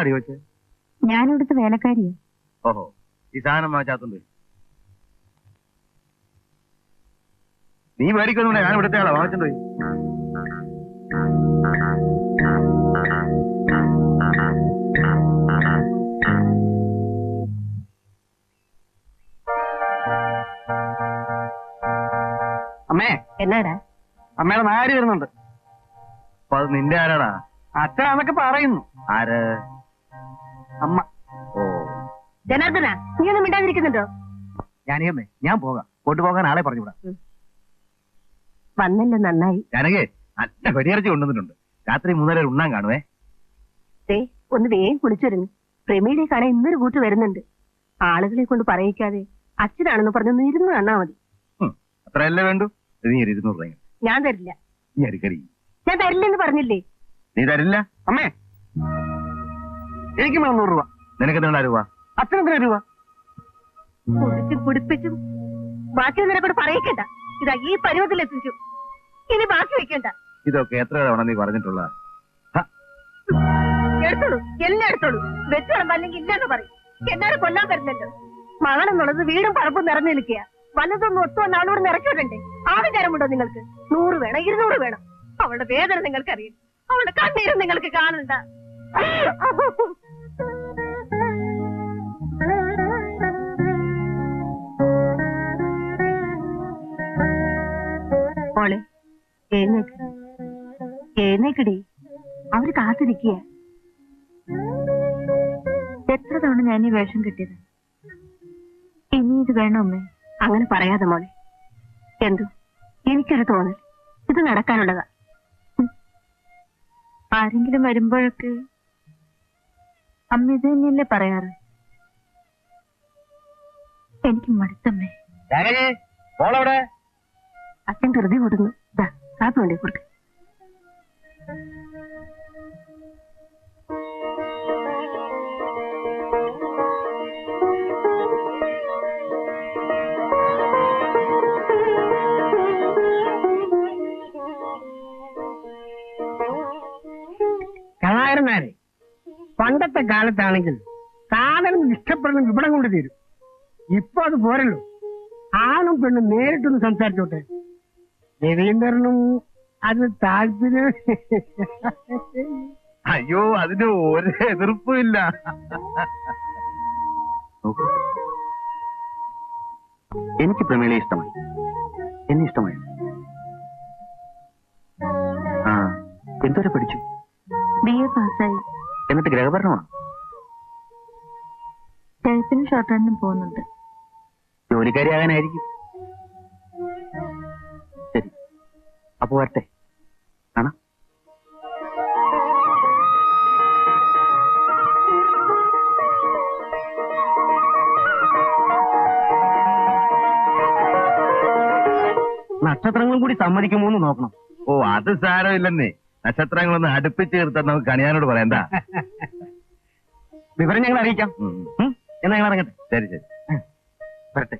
അടി ഞാൻ ഞാനിവിടുത്തെ വേലക്കാരിയാ. ഓഹോ ഈ സാധനം വാങ്ങാത്തുണ്ട് നീ മേടിക്കൊന്നും ഞാൻ ഇവിടുത്തെ ആളാ വാങ്ങിച്ചിട്ടുണ്ട് അമ്മേ എന്നാടാ? അമ്മയുടെ നാരി വരുന്നുണ്ട്. അപ്പൊ അത് നിന്റെ ആരാടാ? അച്ഛനൊക്കെ പറയുന്നു. ആര്? അമ്മ. ഓ. ജനാർദ്ദന നീ ഒന്നും മിണ്ടാതിരിക്കുന്നുണ്ടോ? ഞാനേ അമ്മേ ഞാൻ പോകാം. കൊണ്ടുപോകാൻ ആളെ പറഞ്ഞുവിടാം. വന്നല്ലോ നന്നായി. ജാനകേ നല്ല വെടിയിറച്ചി കൊണ്ടുവന്നിട്ടുണ്ട്. രാത്രി മൂന്നര ഉണ്ണാൻ കാണുവേ. ദേ ഒന്ന് വേഗം കുളിച്ചൊരുങ്ങി. പ്രമീടെ കാണാൻ ഇന്നൊരു കൂട്ട് വരുന്നുണ്ട്. ആളുകളെ കൊണ്ട് പറയിക്കാതെ അച്ഛനാണെന്ന് പറഞ്ഞൊന്ന് ഇരുന്ന് തന്നാ മതി. അത്രയല്ലേ വേണ്ടു? നീ ഒരു ഇരുന്നൂറ് രൂപ ഞാൻ തരില്ല. നീ അരിക്കടി. ഞാൻ തരില്ലെന്ന് പറഞ്ഞില്ലേ? നീ തരില്ല? അമ്മേ. എനിക്ക് മുന്നൂറ് രൂപ. നിനക്ക് എന്താ രൂപ? അച്ഛനെത്ര രൂപ? കുടിച്ചും കുടിപ്പിച്ചും ബാക്കി നിനക്കോട് കൊണ്ട് പറയിക്കണ്ട. ഇതാ ഈ പരുവത്തിൽ എത്തിച്ചു. ഇനി ബാക്കി വെക്കണ്ട. ഇതൊക്കെ എത്ര തവണ നീ പറഞ്ഞിട്ടുള്ള? എടുത്തോളൂ. എല്ലാം എടുത്തോളൂ. വെച്ച് അല്ലെങ്കിൽ ഇല്ലെന്ന് പറയും. എന്നാലും കൊല്ലാൻ മകളെന്നുള്ളത് വീടും പറമ്പും നിറഞ്ഞു നിൽക്കുക വല്ലതൊന്നും ഒത്തു വന്ന അവളോട് നിറയ്ക്കണ്ടേ ആവിചാരമുണ്ടോ നിങ്ങൾക്ക്? നൂറ് വേണം ഇരുന്നൂറ് വേണം. അവളുടെ വേദന നിങ്ങൾക്കറിയും. അവളുടെ കണ്ണീരും നിങ്ങൾക്ക് കാണണ്ട. മോളെ. എഴുന്നേക്ക്. അവർ കാത്തിരിക്കുക എത്ര തവണ ഞാൻ ഈ വേഷം കിട്ടിയത്? ഇനി ഇത് വേണോ അമ്മേ? അങ്ങനെ പറയാതെ മോളെ. എന്തു? എനിക്കൊരു തോന്നൽ. ഇത് നടക്കാനുള്ളതാ. ആരെങ്കിലും വരുമ്പോഴൊക്കെ അമ്മ ഇത് തന്നെയല്ലേ പറയാറ്? എനിക്ക് മടുത്തമ്മേ. അച്ഛൻ ധൃതി കൊടുന്നു ദാ കാപ്പി കൊണ്ടേ കൊടുക്ക കലാകാരന്മാരെ പണ്ടത്തെ കാലത്താണെങ്കിൽ സാധനം ഇഷ്ടപ്പെടുന്ന ഇവിടം കൊണ്ട് തരും ഇപ്പൊ അത് പോരല്ലോ ആണും പെണ്ണും നേരിട്ടൊന്ന് സംസാരിച്ചോട്ടെ രവീന്ദ്രനും അത് താല്പര്യം. അയ്യോ അതിന് ഒരു എതിർപ്പും ഇല്ല. എനിക്ക് പ്രമേളെ ഇഷ്ടമായി. എന്നെ ഇഷ്ടമായി? ആ എന്തോരെ പഠിച്ചു? ബി എ പാസ്സായി. എന്നിട്ട് ഗ്രഹഭരണമാണ്? ഷോർട്ട് ഹാൻഡിനും പോകുന്നുണ്ട് ജോലിക്കാരിയാകാനായിരിക്കും. ശരി അപ്പൊ വരട്ടെ കാണാം. നക്ഷത്രങ്ങളും കൂടി സമ്മതിക്കുമോ എന്ന് നോക്കണം. ഓ അത് സാരമില്ലെന്നേ. നക്ഷത്രങ്ങളൊന്ന് അടുപ്പിച്ച് തീർത്താൽ നമുക്ക് കണിയാനോട് പറയണ്ട വിവരം ഞങ്ങൾ അറിയിക്കാം? എന്നാ ഞങ്ങൾ ഇറങ്ങട്ടെ. ശരി ശരി. വരട്ടെ.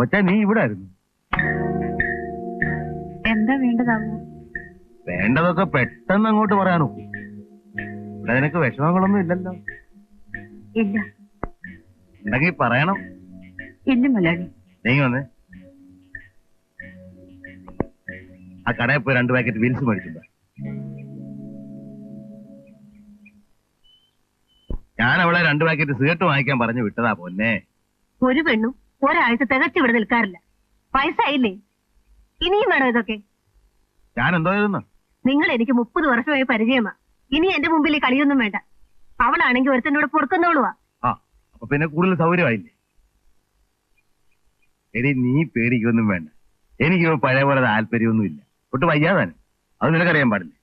കൊച്ച നീ ഇവിടെ ആയിരുന്നു എന്താ വേണ്ടതാവോ? വേണ്ടതൊക്കെ പെട്ടെന്ന് അങ്ങോട്ട് പറയാനോ? ഇവിടെ നിനക്ക് വിഷമങ്ങളൊന്നും ഇല്ലല്ലോ. ഇല്ല. ഉണ്ടെങ്കിൽ പറയണം. ഇല്ല മലയാളി നീ വന്ന്. ആ കടയിൽ പോയി രണ്ട് പാക്കറ്റ് വീൽസ് മേടിച്ചിട്ടുണ്ട് ഞാൻ അവളെ രണ്ട് പാക്കറ്റ് സിഗരറ്റ് വാങ്ങിക്കാൻ പറഞ്ഞു വിട്ടതാ പൊന്നെ. ഒരു പെണ്ണും ഒരാഴ്ച തികച്ചു ഇവിടെ നിൽക്കാറില്ല. വയസ്സായില്ലേ? ഇനിയും വേണോ ഇതൊക്കെ? ഞാൻ എന്തോ നിങ്ങൾ എനിക്ക് മുപ്പത് വർഷമായി പരിചയമാ. ഇനി എന്റെ മുമ്പിൽ കളിയൊന്നും വേണ്ട. അവളാണെങ്കിൽ ഒരുത്തനോട് അപ്പൊ പിന്നെ കൂടുതൽ സൗകര്യമായില്ലേ? എടി നീ പേടിക്കൊന്നും വേണ്ട. എനിക്ക് പഴയ പോലെ താല്പര്യമൊന്നും ഇല്ല ഒട്ട് വയ്യാതാനും. അത് നിനക്കറിയാൻ പാടില്ല?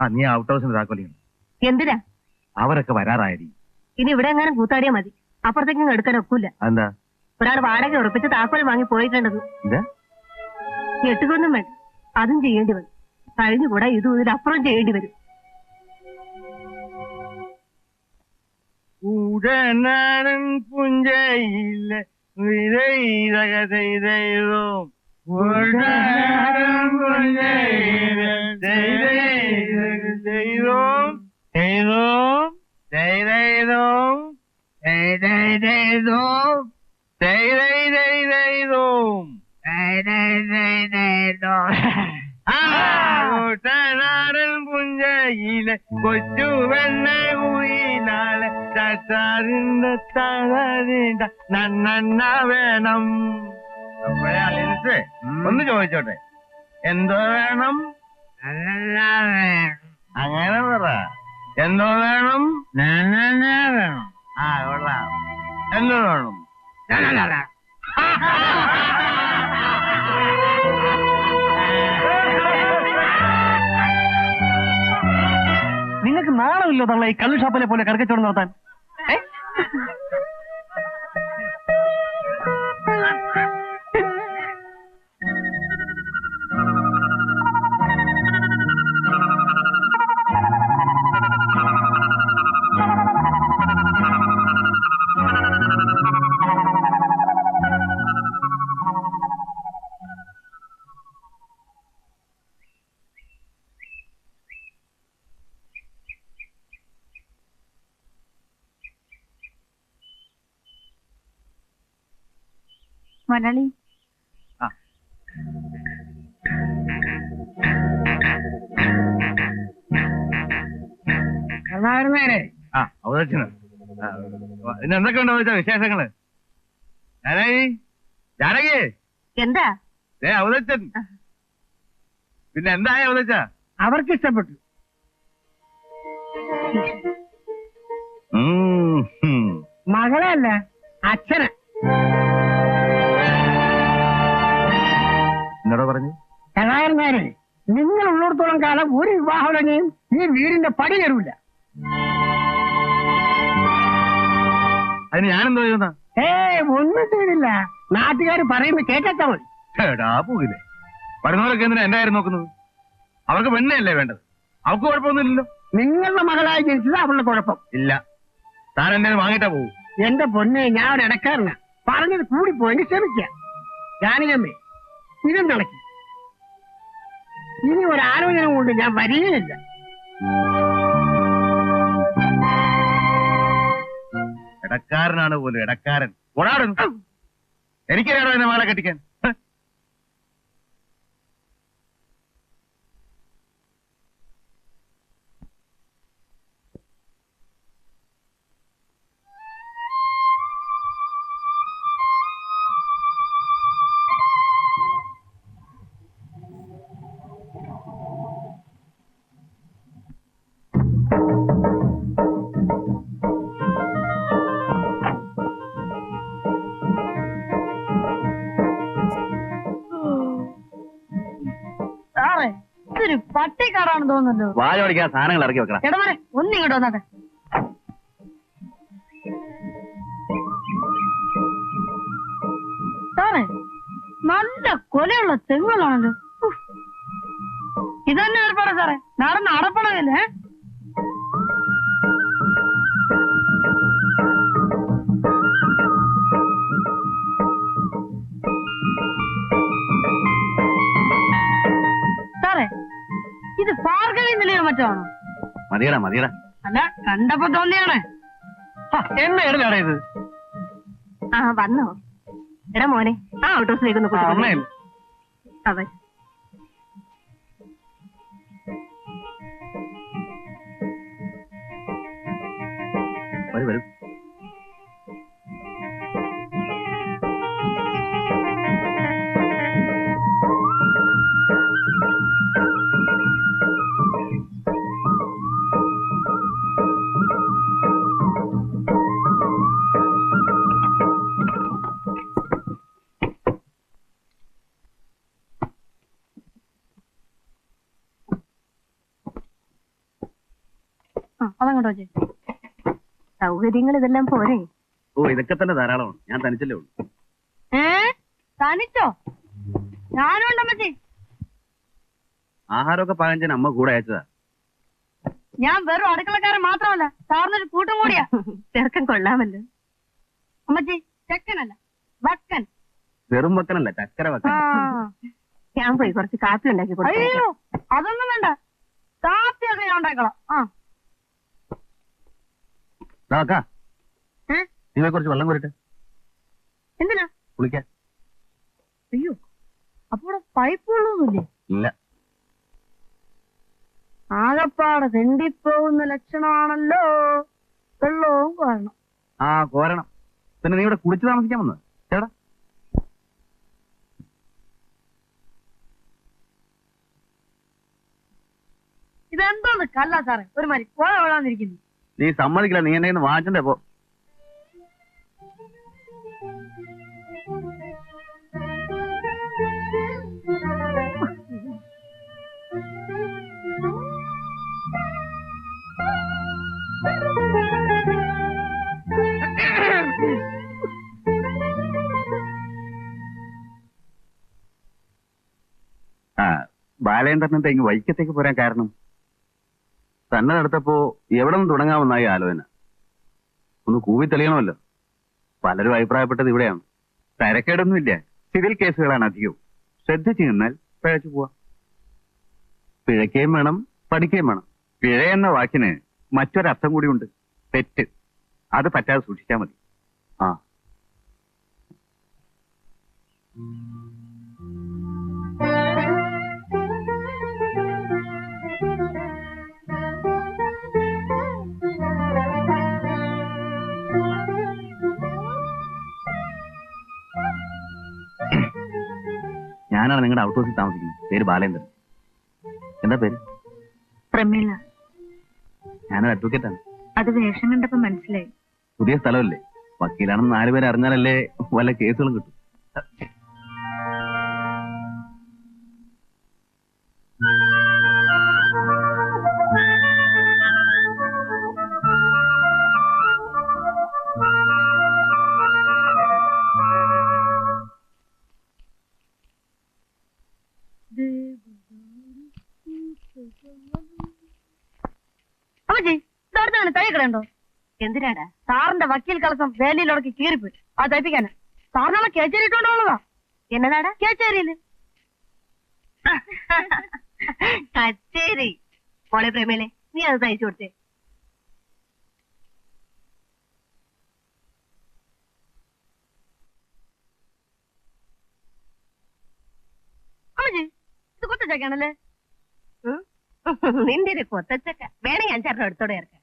ആ നീ ഔട്ട് ഹൗസിന്റെ താക്കോലിയാണ് എന്തിനാ? അവരൊക്കെ വരാറായിരിക്കും ഇനി ഇവിടെ എങ്ങാനും കൂത്താടിയാ മതി. അപ്പുറത്തേക്കും എടുക്കാൻ ഒക്കില്ല എന്താ ഒരാൾ വാടക ഉറപ്പിച്ച് താക്കോൽ വാങ്ങി പോയിട്ടുണ്ടെന്ന് ഞെട്ടുകൊന്നും വേണ്ട. അതും ചെയ്യേണ്ടി വരും. കഴിഞ്ഞുകൂടാ ഇതും ഇതിലപ്പുറം ചെയ്യേണ്ടി വരും. ഉടനാടൻ പുഞ്ചയിലെ ചെയ്തോം ഉടനാടൻ പുഞ്ചയിലെ കൂട്ടനാടൻ പുഞ്ചയിലെ കൊച്ചു വെണ്ണ കുയിലാലെ ചച്ചാറിന്റെ തളരിണ്ട നന്നെണ്ണ വേണം. അപ്പോഴേ അലിൻസ് ഒന്ന് ചോദിച്ചോട്ടെ. എന്തോ വേണം? അങ്ങനെ പറ. എന്തോ വേണം? വേണം. ആ കൊള്ളാം. എന്തോ വേണം? നിങ്ങൾക്ക് നാണമില്ലോ തള്ള ഈ കള്ളു ഷാപ്പിലെ പോലെ കറക്കച്ചോട് നടത്താൻ? മലയാളി? ആ. അവതരിച്ചത് പിന്നെ എന്തൊക്കെയുണ്ടോ വെച്ചാ വിശേഷങ്ങൾ? ജാനകി? എന്താ? ഏ അവതരിച്ചൻ പിന്നെ എന്തായ അവതരിച്ച? അവർക്ക് ഇഷ്ടപ്പെട്ടു മകളല്ല അച്ഛന്. നിങ്ങൾ കാണാൻ ഒരു വിവാഹമടങ്ങിയും ഈ വീടിന്റെ പടി കയറൂല. അതിന് ഞാനെന്തോ ചെയ്യുന്ന? ഏ ഒന്നും ചെയ്തില്ല. നാട്ടുകാർ പറയുമ്പോ കേട്ടാ മതി. എടാ പോകില്ലേ വരുന്നവരൊക്കെ എന്തിനാ എന്റെ കാര്യം നോക്കുന്നത്? അവർക്ക് പെണ്ണയല്ലേ വേണ്ടത്? അവർക്ക് കുഴപ്പമൊന്നുമില്ലല്ലോ. നിങ്ങളുടെ മകളായി ജനിച്ചത് അവളുടെ കുഴപ്പം. ഇല്ല. താൻ എന്നെ വാങ്ങിട്ടാ പോകും എന്റെ പൊന്നെ ഞാൻ ഒരു ഇടക്കാരനാ. പറഞ്ഞത് കൂടിപ്പോയെങ്കിൽ ക്ഷമിക്കാം. ജാനകമ്മേ ഇതും നടക്കി? ഇനി ഒരു ആലോചന കൊണ്ട് ഞാൻ വരികയില്ല. ഇടക്കാരനാണ് പോലും ഇടക്കാരൻ. ഓടാടുന്നു എനിക്കറിയാടോ എന്നെ മകളെ കെട്ടിക്കാൻ? ഇതൊരു പട്ടിക്കാടാണ് തോന്നുന്നുണ്ടോ. വാചോടിക്കാൻ സാധനങ്ങൾ ഇറക്കി വെക്കണം. എടമനെ ഒന്നിങ്ങോട്ട് വന്നാട്ടെ. സാറേ നല്ല കൊലയുള്ള തെങ്ങുകളാണല്ലോ. ഇതന്നെ ഏർപ്പാടാ സാറേ? നടന്ന് അടപ്പണമല്ലേ ഭാർഗവി നിലയോ മറ്റോ ആണോ മതിയടാ മതിയടാ. അല്ല കണ്ടപ്പോ തോന്നിയാണ്. എന്നെ ഇത് ആ വന്നോ. എടാ മോനെ ആ ഓട്ടോസിലേക്ക് ഒന്ന് അവൻ വരും വരും. ആ അതങ്ങോട്ട് വെച്ചേ സൗകര്യങ്ങൾ ഇതെല്ലാം പോരെ? ഓ ഇതൊക്കെ തന്നെ ധാരാളമാണ് ഞാൻ തനിച്ചല്ലേ ഉള്ളൂ. ഏ? തനിച്ചോ? ഞാനും ഉണ്ടമ്മച്ചി ആഹാരമൊക്കെ പാകം ചെയ്യാൻ അമ്മ കൂടെ അയച്ചതാ. ഞാൻ വെറും അടുക്കളക്കാരൻ മാത്രമല്ല സാറിനൊരു കൂട്ടം കൂടിയാ. ചെറുക്കൻ കൊള്ളാമല്ലോ. അമ്മച്ചി ചെക്കനല്ല വക്കൻ. വെറും വക്കനല്ല ചക്കര വക്കൻ. ഞാൻ പോയി കുറച്ച് കാപ്പി ഉണ്ടാക്കി കൊടുത്തു അയ്യോ അതൊന്നും വേണ്ട. കാപ്പിയൊക്കെ ഞാൻ ഉണ്ടാക്കണം ആ. അക്ക. ഏ? നീ കുറച്ച് വെള്ളം കോരട്ടെ. എന്തിനാ? കുളിക്കാൻ. അയ്യോ അപ്പോൾ പൈപ്പ് വെള്ളമൊന്നുമില്ലേ ഇല്ല. ആകപ്പാടെ തെണ്ടിപ്പോകുന്ന ലക്ഷണമാണല്ലോ. വെള്ളവും കോരണം. ആ കോരണം. പിന്നെ നീ ഇവിടെ കുളിച്ചു താമസിക്കാൻ വന്നത്. ചേട്ടാ. ഇതെന്തോന്ന്? കല്ല സാറേ. ഒരു മാതിരി കോഴ വിളാന്നിരിക്കുന്നു നീ സമ്മതിക്കില്ല നീ എന്നെ വാങ്ങിച്ചേ പോ. എന്താ ഇങ്ങ് വൈക്കത്തേക്ക് പോരാൻ കാരണം? തന്നെ നടത്തപ്പോ എവിടെ നിന്ന് തുടങ്ങാമെന്നായി ആലോചന. ഒന്ന് കൂവി തെളിയണമല്ലോ. പലരും അഭിപ്രായപ്പെട്ടത് ഇവിടെയാണ്. തരക്കേടൊന്നുമില്ല. സിവിൽ കേസുകളാണ് അധികവും. ശ്രദ്ധിച്ചു നിന്നാൽ പിഴച്ചു പോവാ. പിഴയ്ക്കുകയും വേണം പഠിക്കുകയും വേണം. പിഴ എന്ന വാക്കിന് മറ്റൊരർത്ഥം കൂടിയുണ്ട്. തെറ്റ്. അത് പറ്റാതെ സൂക്ഷിച്ചാൽ മതി. ആ. ഞാനാണ് നിങ്ങളുടെ ഔട്ട് ഹൗസിൽ താമസിക്കുന്നത്. പേര് ബാലേന്ദ്രൻ. എന്താ പേര്? പ്രമീള. ഞാനൊരു അഡ്വക്കേറ്റാണ് അത് വേഷം കണ്ടപ്പോ മനസ്സിലായി. പുതിയ സ്ഥലമല്ലേ? വക്കീലാണെന്ന് നാലുപേരെ അറിഞ്ഞാലല്ലേ വല്ല കേസുകളും കിട്ടും. എന്തിനാടാ സാറിന്റെ വക്കീൽ കളസം വേലിയിലൊടക്കി കീറിപ്പോയി. അത് തയ്പ്പിക്കാന്. സാറിനാളെ കേച്ചേരി ഇട്ടുകൊണ്ടുള്ളതാ എന്നതാടാ കേച്ചേരിയിൽ? കച്ചേരി. മോളെ പ്രേമേലെ നീ അത് തയ്ച്ചു കൊടുത്തേ. ഇത് കൊത്തച്ചക്കാണല്ലേ നിന്റെ ഒരു കൊത്തച്ചക്ക വേണേ ഞാൻ ചേട്ടൻ ഇറക്കാം